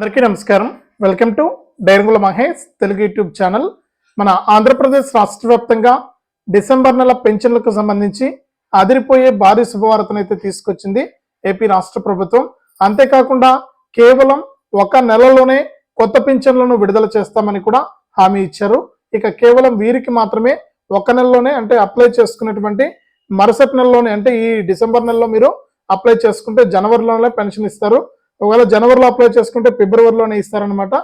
అందరికీ నమస్కారం. Welcome to Dairangula Mahesh Telugu YouTube channel. మన ఆంధ్రప్రదేశ్ రాష్ట్ర వ్యాప్తంగా డిసెంబర్ నెల పెన్షన్లకు సంబంధించి అదిరిపోయే భారీ శుభవార్తను అయితే తీసుకొచ్చింది ఏపీ రాష్ట్ర ప్రభుత్వం. అంతేకాకుండా కేవలం ఒక నెలలోనే కొత్త పింఛన్లను విడుదల చేస్తామని కూడా హామీ ఇచ్చారు. ఇక కేవలం వీరికి మాత్రమే ఒక నెలలోనే అంటే అప్లై చేసుకున్నటువంటి మరుసటి నెలలోనే అంటే ఈ డిసెంబర్ నెలలో మీరు అప్లై చేసుకుంటే జనవరిలోనే పెన్షన్ ఇస్తారు. ఒకవేళ జనవరిలో అప్లై చేసుకుంటే ఫిబ్రవరిలోనే ఇస్తారనమాట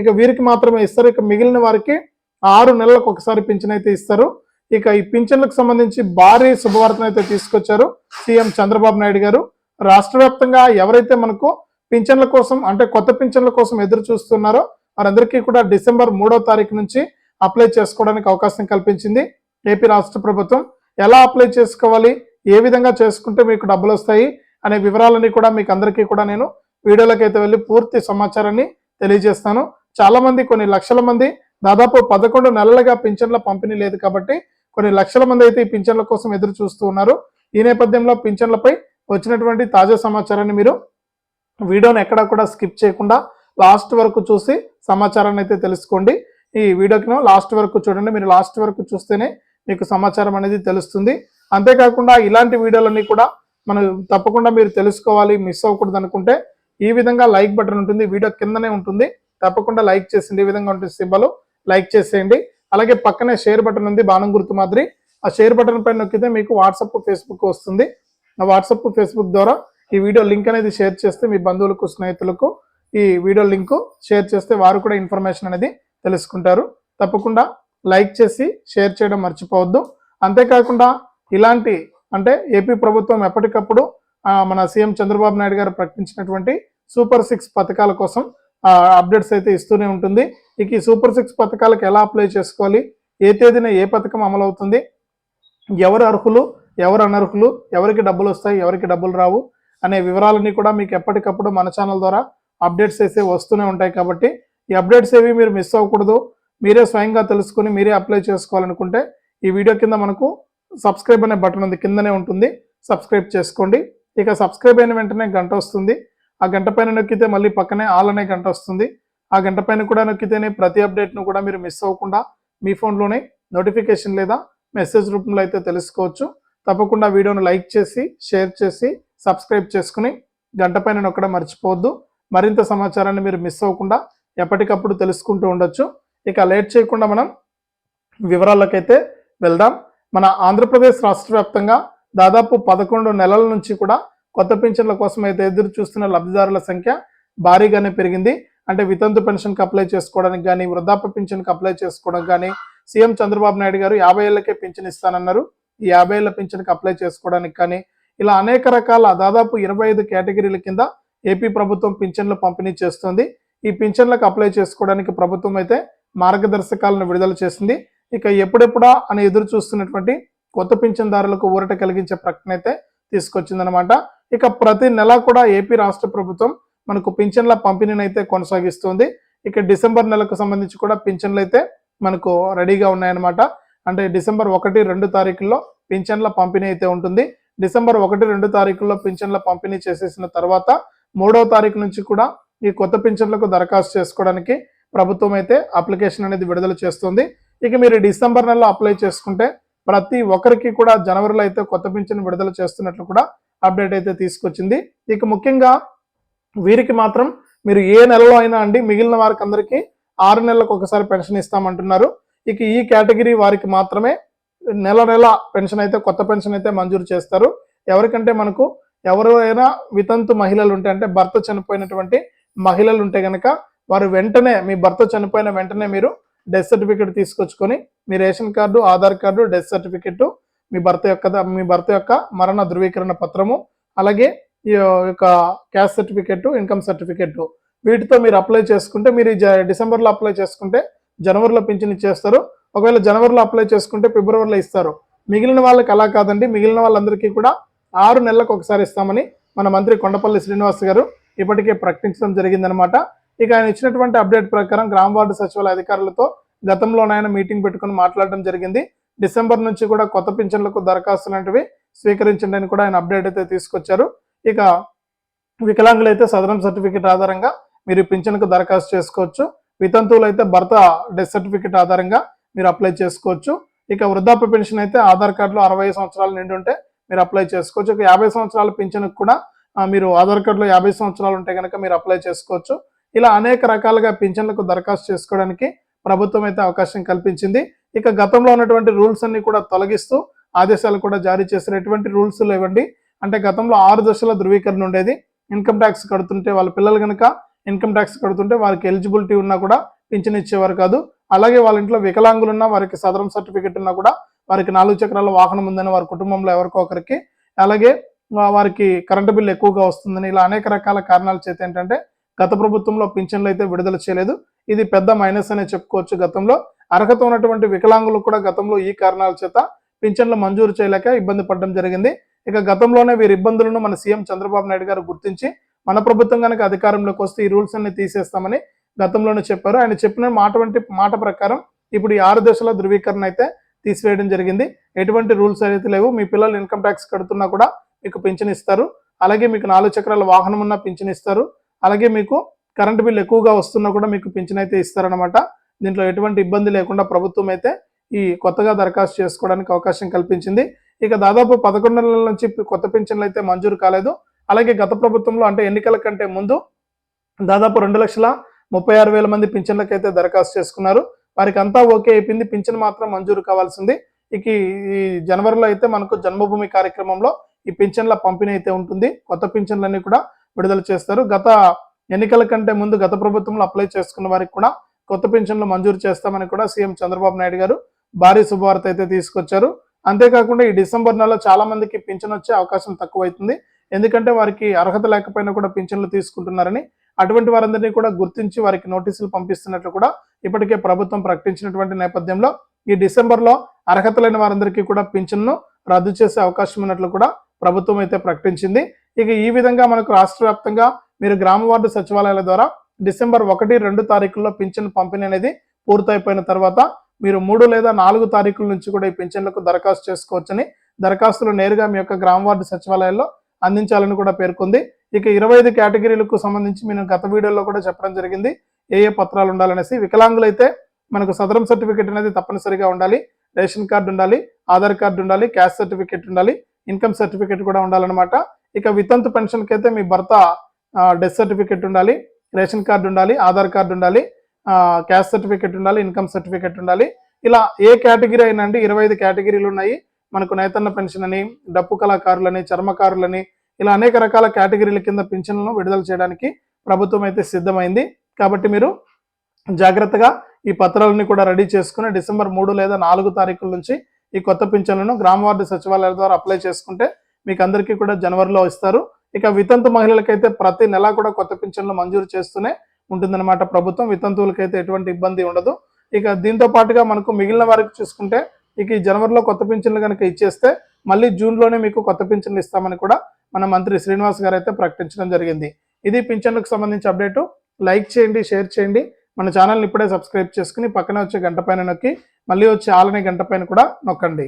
ఇక వీరికి మాత్రమే ఇస్తారు. ఇక మిగిలిన వారికి ఆరు నెలలకు ఒకసారి పింఛన్ అయితే ఇస్తారు. ఇక ఈ పింఛన్లకు సంబంధించి భారీ శుభవార్తను అయితే తీసుకొచ్చారు సీఎం చంద్రబాబు నాయుడు గారు. రాష్ట్ర వ్యాప్తంగా ఎవరైతే మనకు పింఛన్ల కోసం అంటే కొత్త పింఛన్ల కోసం ఎదురు చూస్తున్నారో వారందరికీ కూడా డిసెంబర్ మూడో తారీఖు నుంచి అప్లై చేసుకోవడానికి అవకాశం కల్పించింది ఏపీ రాష్ట్ర ప్రభుత్వం. ఎలా అప్లై చేసుకోవాలి? ఏ విధంగా చేసుకుంటే మీకు డబ్బులు వస్తాయి? అనే వివరాలన్నీ కూడా మీకు అందరికీ కూడా నేను వీడియోలోకి అయితే వెళ్ళి పూర్తి సమాచారాన్ని తెలియజేస్తాను. చాలా మంది కొన్ని లక్షల మంది దాదాపు పదకొండు నెలలుగా పింఛన్ల పంపిణీ లేదు కాబట్టి కొన్ని లక్షల మంది అయితే ఈ పింఛన్ల కోసం ఎదురు చూస్తూ ఉన్నారు. ఈ నేపథ్యంలో పింఛన్లపై వచ్చినటువంటి తాజా సమాచారాన్ని మీరు వీడియోని ఎక్కడా కూడా స్కిప్ చేయకుండా లాస్ట్ వరకు చూసి సమాచారాన్ని అయితే తెలుసుకోండి. ఈ వీడియోకి లాస్ట్ వరకు చూడండి. మీరు లాస్ట్ వరకు చూస్తేనే మీకు సమాచారం అనేది తెలుస్తుంది. అంతేకాకుండా ఇలాంటి వీడియోలన్నీ కూడా మనం తప్పకుండా మీరు తెలుసుకోవాలి మిస్ అవ్వకూడదు అనుకుంటే ఈ విధంగా లైక్ బటన్ ఉంటుంది వీడియో కిందనే ఉంటుంది. తప్పకుండా లైక్ చేసింది ఈ విధంగా ఉంటుంది సింబల్. లైక్ చేసేయండి. అలాగే పక్కనే షేర్ బటన్ ఉంది బాణం గుర్తు మాదిరి. ఆ షేర్ బటన్ పైన నొక్కితే మీకు వాట్సాప్ ఫేస్బుక్ వస్తుంది. ఆ వాట్సాప్ ఫేస్బుక్ ద్వారా ఈ వీడియో లింక్ అనేది షేర్ చేస్తే మీ బంధువులకు స్నేహితులకు ఈ వీడియో లింక్ షేర్ చేస్తే వారు కూడా ఇన్ఫర్మేషన్ అనేది తెలుసుకుంటారు. తప్పకుండా లైక్ చేసి షేర్ చేయడం మర్చిపోవద్దు. అంతేకాకుండా ఇలాంటి అంటే ఏపీ ప్రభుత్వం ఎప్పటికప్పుడు మన సీఎం చంద్రబాబు నాయుడు గారు ప్రకటించినటువంటి సూపర్ సిక్స్ పథకాల కోసం అప్డేట్స్ అయితే ఇస్తూనే ఉంటుంది. ఇక ఈ సూపర్ సిక్స్ పథకాలకు ఎలా అప్లై చేసుకోవాలి? ఏ తేదీన ఏ పథకం అమలు అవుతుంది ఎవరు అర్హులు ఎవరు అనర్హులు ఎవరికి డబ్బులు వస్తాయి ఎవరికి డబ్బులు రావు అనే వివరాలన్నీ కూడా మీకు ఎప్పటికప్పుడు మన ఛానల్ ద్వారా అప్డేట్స్ అయితే వస్తూనే ఉంటాయి కాబట్టి ఈ అప్డేట్స్ ఏవి మీరు మిస్ అవ్వకూడదు. మీరే స్వయంగా తెలుసుకుని మీరే అప్లై చేసుకోవాలనుకుంటే ఈ వీడియో కింద మనకు సబ్స్క్రైబ్ అనే బటన్ ఉంది కిందనే ఉంటుంది. సబ్స్క్రైబ్ చేసుకోండి. ఇక సబ్స్క్రైబ్ అయిన వెంటనే గంట వస్తుంది. ఆ గంట పైన నొక్కితే మళ్ళీ పక్కనే ఆల్ అనే గంట వస్తుంది. ఆ గంట పైన కూడా నొక్కితేనే ప్రతి అప్డేట్ను కూడా మీరు మిస్ అవ్వకుండా మీ ఫోన్లోనే నోటిఫికేషన్ లేదా మెసేజ్ రూపంలో అయితే తెలుసుకోవచ్చు. తప్పకుండా వీడియోను లైక్ చేసి షేర్ చేసి సబ్స్క్రైబ్ చేసుకుని గంట పైన నొక్కడం మర్చిపోవద్దు. మరింత సమాచారాన్ని మీరు మిస్ అవ్వకుండా ఎప్పటికప్పుడు తెలుసుకుంటూ ఉండొచ్చు. ఇక లేట్ చేయకుండా మనం వివరాలకైతే వెళ్దాం. మన ఆంధ్రప్రదేశ్ రాష్ట్ర వ్యాప్తంగా దాదాపు పదకొండు నెలల నుంచి కూడా కొత్త పింఛన్ల కోసం అయితే ఎదురు చూస్తున్న లబ్ధిదారుల సంఖ్య భారీగానే పెరిగింది. అంటే వితంతు పెన్షన్కి అప్లై చేసుకోవడానికి కానీ వృద్ధాప్య పింఛన్కి అప్లై చేసుకోవడానికి కానీ సీఎం చంద్రబాబు నాయుడు గారు యాభై ఏళ్ళకే పింఛన్ ఇస్తానన్నారు. ఈ యాభై ఏళ్ళ పింఛన్కి అప్లై చేసుకోవడానికి కానీ ఇలా అనేక రకాల దాదాపు ఇరవై ఐదు కేటగిరీల కింద ఏపీ ప్రభుత్వం పింఛన్లు పంపిణీ చేస్తుంది. ఈ పింఛన్లకు అప్లై చేసుకోవడానికి ప్రభుత్వం అయితే మార్గదర్శకాలను విడుదల చేసింది. ఇక ఎప్పుడెప్పుడా అని ఎదురు చూస్తున్నటువంటి కొత్త పింఛన్దారులకు ఊరట కలిగించే ప్రకటన అయితే తీసుకొచ్చిందనమాట ఇక ప్రతి నెల కూడా ఏపీ రాష్ట్ర ప్రభుత్వం మనకు పింఛన్ల పంపిణీని అయితే కొనసాగిస్తుంది. ఇక డిసెంబర్ నెలకు సంబంధించి కూడా పింఛన్లు అయితే మనకు రెడీగా ఉన్నాయన్నమాట. అంటే డిసెంబర్ ఒకటి రెండు తారీఖుల్లో పింఛన్ల పంపిణీ అయితే ఉంటుంది. డిసెంబర్ ఒకటి రెండు తారీఖుల్లో పింఛన్ల పంపిణీ చేసేసిన తర్వాత మూడవ తారీఖు నుంచి కూడా ఈ కొత్త పింఛన్లకు దరఖాస్తు చేసుకోవడానికి ప్రభుత్వం అయితే అప్లికేషన్ అనేది విడుదల చేస్తుంది. ఇక మీరు డిసెంబర్ నెలలో అప్లై చేసుకుంటే ప్రతి ఒక్కరికి కూడా జనవరిలో అయితే కొత్త పింఛన్ విడుదల చేస్తున్నట్లు కూడా అప్డేట్ అయితే తీసుకొచ్చింది. ఇక ముఖ్యంగా వీరికి మాత్రం మీరు ఏ నెలలో అయినా అండి మిగిలిన వారికి అందరికీ ఆరు నెలలకు ఒకసారి పెన్షన్ ఇస్తామంటున్నారు. ఇక ఈ కేటగిరీ వారికి మాత్రమే నెల నెల పెన్షన్ అయితే కొత్త పెన్షన్ అయితే మంజూరు చేస్తారు. ఎవరికంటే మనకు ఎవరైనా వితంతు మహిళలు ఉంటే అంటే భర్త చనిపోయినటువంటి మహిళలు ఉంటే గనక వారు వెంటనే మీ భర్త చనిపోయిన వెంటనే మీరు డెత్ సర్టిఫికేట్ తీసుకొచ్చుకొని మీ ration card Aadhaar card death certificate మీ భర్త యొక్క మీ భర్త యొక్క మరణ ధృవీకరణ పత్రము అలాగే ఈ యొక్క క్యాస్ట్ సర్టిఫికెట్ ఇన్కమ్ సర్టిఫికెట్. వీటితో మీరు అప్లై చేసుకుంటే మీరు ఈ జ- డిసెంబర్లో అప్లై చేసుకుంటే జనవరిలో పింఛన్ ఇచ్చేస్తారు. ఒకవేళ జనవరిలో అప్లై చేసుకుంటే ఫిబ్రవరిలో ఇస్తారు. మిగిలిన వాళ్ళకి అలా కాదండి. మిగిలిన వాళ్ళందరికీ కూడా ఆరు నెలలకు ఒకసారి ఇస్తామని మన మంత్రి కొండపల్లి శ్రీనివాస్ గారు ఇప్పటికే ప్రకటించడం జరిగిందనమాట ఇక ఆయన ఇచ్చినటువంటి అప్డేట్ ప్రకారం గ్రామ వార్డు సచివాలయ అధికారులతో గతంలో ఆయన మీటింగ్ పెట్టుకుని మాట్లాడడం జరిగింది. డిసెంబర్ నుంచి కూడా కొత్త పింఛన్లకు దరఖాస్తు లాంటివి స్వీకరించండి అని కూడా ఆయన అప్డేట్ అయితే తీసుకొచ్చారు. ఇక వికలాంగులు అయితే సదరం సర్టిఫికేట్ ఆధారంగా మీరు పింఛన్కు దరఖాస్తు చేసుకోవచ్చు. వితంతువులు అయితే భర్త డెత్ సర్టిఫికేట్ ఆధారంగా మీరు అప్లై చేసుకోవచ్చు. ఇక వృద్ధాప్య పెన్షన్ అయితే ఆధార్ కార్డులో అరవై సంవత్సరాలు నిండి ఉంటే మీరు అప్లై చేసుకోవచ్చు. ఇక యాభై సంవత్సరాల పింఛన్కి కూడా మీరు ఆధార్ కార్డులో యాభై సంవత్సరాలు ఉంటే కనుక మీరు అప్లై చేసుకోవచ్చు. ఇలా అనేక రకాలుగా పింఛన్లకు దరఖాస్తు చేసుకోవడానికి ప్రభుత్వం అయితే అవకాశం కల్పించింది. ఇక గతంలో ఉన్నటువంటి రూల్స్ అన్ని కూడా తొలగిస్తూ ఆదేశాలు కూడా జారీ చేసిన ఎటువంటి రూల్స్ లేవండి. అంటే గతంలో ఆరు దశల ధృవీకరణ ఉండేది. ఇన్కమ్ ట్యాక్స్ కడుతుంటే వాళ్ళ పిల్లలు కనుక ఇన్కమ్ ట్యాక్స్ కడుతుంటే వారికి ఎలిజిబిలిటీ ఉన్నా కూడా పింఛన్ ఇచ్చేవారు కాదు. అలాగే వాళ్ళ ఇంట్లో వికలాంగులు ఉన్నా వారికి సదరం సర్టిఫికెట్ ఉన్నా కూడా వారికి నాలుగు చక్రాల వాహనం ఉందని వారి కుటుంబంలో ఎవరికో ఒకరికి. అలాగే వారికి కరెంటు బిల్లు ఎక్కువగా వస్తుందని ఇలా అనేక రకాల కారణాల చేత ఏంటంటే గత ప్రభుత్వంలో పింఛన్లు అయితే విడుదల చేయలేదు. ఇది పెద్ద మైనస్ అనే చెప్పుకోవచ్చు గతంలో. అర్హత ఉన్నటువంటి వికలాంగులు కూడా గతంలో ఈ కారణాల చేత పింఛన్లు మంజూరు చేయలేక ఇబ్బంది పడడం జరిగింది. ఇక గతంలోనే వీరి ఇబ్బందులను మన సీఎం చంద్రబాబు నాయుడు గారు గుర్తించి మన ప్రభుత్వం కనుక అధికారంలోకి వస్తే ఈ రూల్స్ అన్ని తీసేస్తామని గతంలోనే చెప్పారు. ఆయన చెప్పిన మాట వంటి మాట ప్రకారం ఇప్పుడు ఈ ఆరు దశల ధృవీకరణ అయితే తీసివేయడం జరిగింది. ఎటువంటి రూల్స్ అయితే లేవు. మీ పిల్లలు ఇన్కమ్ ట్యాక్స్ కడుతున్నా కూడా మీకు పింఛన్ ఇస్తారు. అలాగే మీకు నాలుగు చక్రాల వాహనం ఉన్న పింఛన్ ఇస్తారు. అలాగే మీకు కరెంట్ బిల్ ఎక్కువగా వస్తున్నా కూడా మీకు పింఛన్ అయితే ఇస్తారనమాట దీంట్లో ఎటువంటి ఇబ్బంది లేకుండా ప్రభుత్వం అయితే ఈ కొత్తగా దరఖాస్తు చేసుకోవడానికి అవకాశం కల్పించింది. ఇక దాదాపు పదకొండు నెలల నుంచి కొత్త పింఛన్లు అయితే మంజూరు కాలేదు. అలాగే గత ప్రభుత్వంలో అంటే ఎన్నికల కంటే ముందు దాదాపు రెండు లక్షల ముప్పై ఆరు వేల మంది పింఛన్లకైతే దరఖాస్తు చేసుకున్నారు. వారికి అంతా ఓకే అయిపోయింది. పింఛన్ మాత్రం మంజూరు కావాల్సింది. ఇక ఈ- ఈ జనవరిలో అయితే మనకు జన్మభూమి కార్యక్రమంలో ఈ పింఛన్ల పంపిణీ అయితే ఉంటుంది. కొత్త పింఛన్లన్నీ కూడా విడుదల చేస్తారు. గత ఎన్నికల కంటే ముందు గత ప్రభుత్వంలో అప్లై చేసుకున్న వారికి కూడా కొత్త పెన్షన్లు మంజూరు చేస్తామని కూడా సీఎం చంద్రబాబు నాయుడు గారు భారీ శుభవార్త అయితే తీసుకొచ్చారు. అంతేకాకుండా ఈ డిసెంబర్ నెలలో చాలా మందికి పింఛన్ వచ్చే అవకాశం తక్కువైతుంది. ఎందుకంటే వారికి అర్హత లేకపోయినా కూడా పింఛన్లు తీసుకుంటున్నారని అటువంటి వారందరినీ కూడా గుర్తించి వారికి నోటీసులు పంపిస్తున్నట్లు కూడా ఇప్పటికే ప్రభుత్వం ప్రకటించినటువంటి నేపథ్యంలో ఈ డిసెంబర్లో అర్హత లేని వారందరికీ కూడా పింఛన్ను రద్దు చేసే అవకాశం ఉన్నట్లు కూడా ప్రభుత్వం అయితే ప్రకటించింది. ఇక ఈ విధంగా మనకు రాష్ట్ర వ్యాప్తంగా మీరు గ్రామ వార్డు సచివాలయాల ద్వారా డిసెంబర్ ఒకటి రెండు తారీఖుల్లో పింఛన్ పంపిణీ అనేది పూర్తయిపోయిన తర్వాత మీరు మూడు లేదా నాలుగు తారీఖుల నుంచి కూడా ఈ పింఛన్లకు దరఖాస్తు చేసుకోవచ్చని దరఖాస్తులు నేరుగా మీ యొక్క గ్రామ వార్డు సచివాలయాల్లో అందించాలని కూడా పేర్కొంది. ఇక ఇరవై ఐదు కేటగిరీలకు సంబంధించి మేము గత వీడియోలో కూడా చెప్పడం జరిగింది. ఏ ఏ పత్రాలు ఉండాలనేసి వికలాంగులైతే మనకు సదరం సర్టిఫికేట్ అనేది తప్పనిసరిగా ఉండాలి. రేషన్ కార్డు ఉండాలి ఆధార్ కార్డు ఉండాలి క్యాస్ట్ సర్టిఫికేట్ ఉండాలి ఇన్కమ్ సర్టిఫికేట్ కూడా ఉండాలన్నమాట. ఇక వితంతు పెన్షన్కి అయితే మీ భర్త డెత్ సర్టిఫికేట్ ఉండాలి రేషన్ కార్డు ఉండాలి ఆధార్ కార్డు ఉండాలి క్యాస్ట్ సర్టిఫికేట్ ఉండాలి ఇన్కమ్ సర్టిఫికేట్ ఉండాలి. ఇలా ఏ కేటగిరీ అయినా అండి ఇరవై ఐదు కేటగిరీలు ఉన్నాయి. మనకు నైతన్న పెన్షన్ అని డప్పు కళాకారులని చర్మకారులని ఇలా అనేక రకాల కేటగిరీల కింద పెన్షన్లను విడుదల చేయడానికి ప్రభుత్వం అయితే సిద్ధమైంది. కాబట్టి మీరు జాగ్రత్తగా ఈ పత్రాలని కూడా రెడీ చేసుకుని డిసెంబర్ మూడు లేదా నాలుగు తారీఖుల నుంచి ఈ కొత్త పింఛన్లను గ్రామ వార్డు సచివాలయాల ద్వారా అప్లై చేసుకుంటే మీకు అందరికీ కూడా జనవరిలో ఇస్తారు. ఇక వితంతు మహిళలకైతే ప్రతి నెలా కూడా కొత్త పింఛన్లు మంజూరు చేస్తూనే ఉంటుందన్నమాట ప్రభుత్వం. వితంతువులకైతే ఎటువంటి ఇబ్బంది ఉండదు. ఇక దీంతో పాటుగా మనకు మిగిలిన వారికి చూసుకుంటే ఇక ఈ జనవరిలో కొత్త పింఛన్లు కనుక ఇచ్చేస్తే మళ్ళీ జూన్లోనే మీకు కొత్త పింఛన్లు ఇస్తామని కూడా మన మంత్రి శ్రీనివాస్ గారు అయితే ప్రకటించడం జరిగింది. ఇది పింఛన్లకు సంబంధించి అప్డేటు. లైక్ చేయండి షేర్ చేయండి. మన ఛానల్ని ఇప్పుడే సబ్స్క్రైబ్ చేసుకుని పక్కనే వచ్చే గంట పైన నొక్కి మళ్ళీ వచ్చే ఆలనే గంట పైన కూడా నొక్కండి.